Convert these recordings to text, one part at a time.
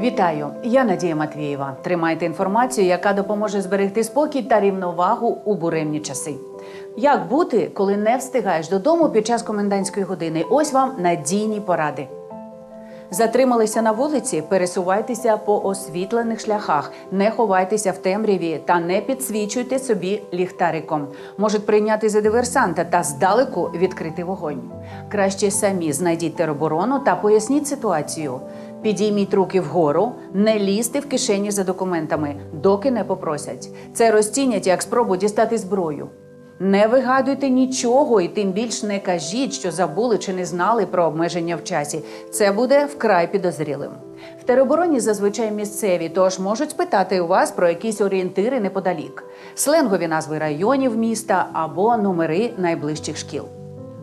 Вітаю, я Надія Матвієва. Тримайте інформацію, яка допоможе зберегти спокій та рівновагу у буремні часи. Як бути, коли не встигаєш додому під час комендантської години? Ось вам надійні поради. Затрималися на вулиці, пересувайтеся по освітлених шляхах, не ховайтеся в темряві та не підсвічуйте собі ліхтариком. Можуть прийняти за диверсанта та здалеку відкрити вогонь. Краще самі знайдіть тероборону та поясніть ситуацію. Підійміть руки вгору, не лізьте в кишені за документами, доки не попросять. Це розцінять як спробу дістати зброю. Не вигадуйте нічого і тим більш не кажіть, що забули чи не знали про обмеження в часі. Це буде вкрай підозрілим. В теробороні зазвичай місцеві, тож можуть спитати у вас про якісь орієнтири неподалік, сленгові назви районів міста або номери найближчих шкіл.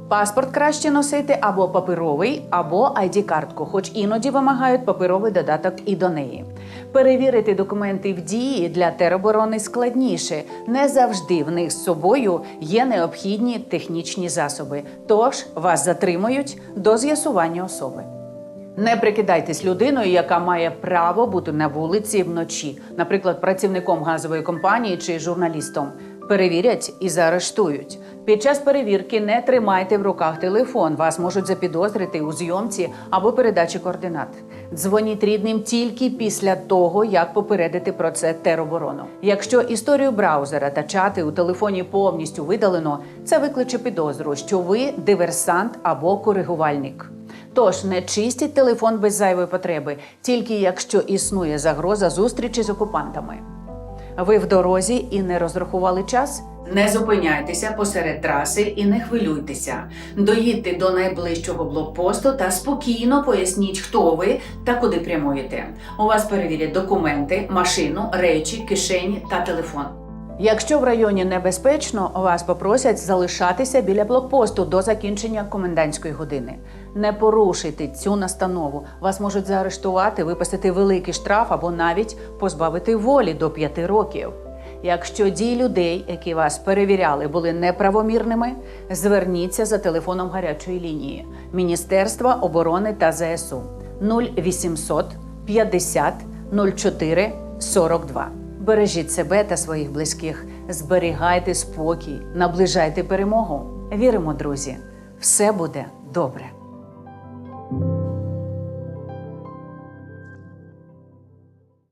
Паспорт краще носити або паперовий, або ID-картку, хоч іноді вимагають паперовий додаток і до неї. Перевірити документи в дії для тероборони складніше. Не завжди в них з собою є необхідні технічні засоби. Тож вас затримують до з'ясування особи. Не прикидайтесь людиною, яка має право бути на вулиці вночі, наприклад, працівником газової компанії чи журналістом. Перевірять і заарештують. Під час перевірки не тримайте в руках телефон. Вас можуть запідозрити у зйомці або передачі координат. Дзвоніть рідним тільки після того, як попередити про це тероборону. Якщо історію браузера та чати у телефоні повністю видалено, це викличе підозру, що ви диверсант або коригувальник. Тож не чистіть телефон без зайвої потреби, тільки якщо існує загроза зустрічі з окупантами. Ви в дорозі і не розрахували час? Не зупиняйтеся посеред траси і не хвилюйтеся. Доїдьте до найближчого блокпосту та спокійно поясніть, хто ви та куди прямуєте. У вас перевірять документи, машину, речі, кишені та телефон. Якщо в районі небезпечно, вас попросять залишатися біля блокпосту до закінчення комендантської години. Не порушуйте цю настанову. Вас можуть заарештувати, виписати великий штраф або навіть позбавити волі до п'яти років. Якщо дії людей, які вас перевіряли, були неправомірними, зверніться за телефоном гарячої лінії Міністерства оборони та ЗСУ 0800 50 04 42. Бережіть себе та своїх близьких, зберігайте спокій, наближайте перемогу. Віримо, друзі, все буде добре.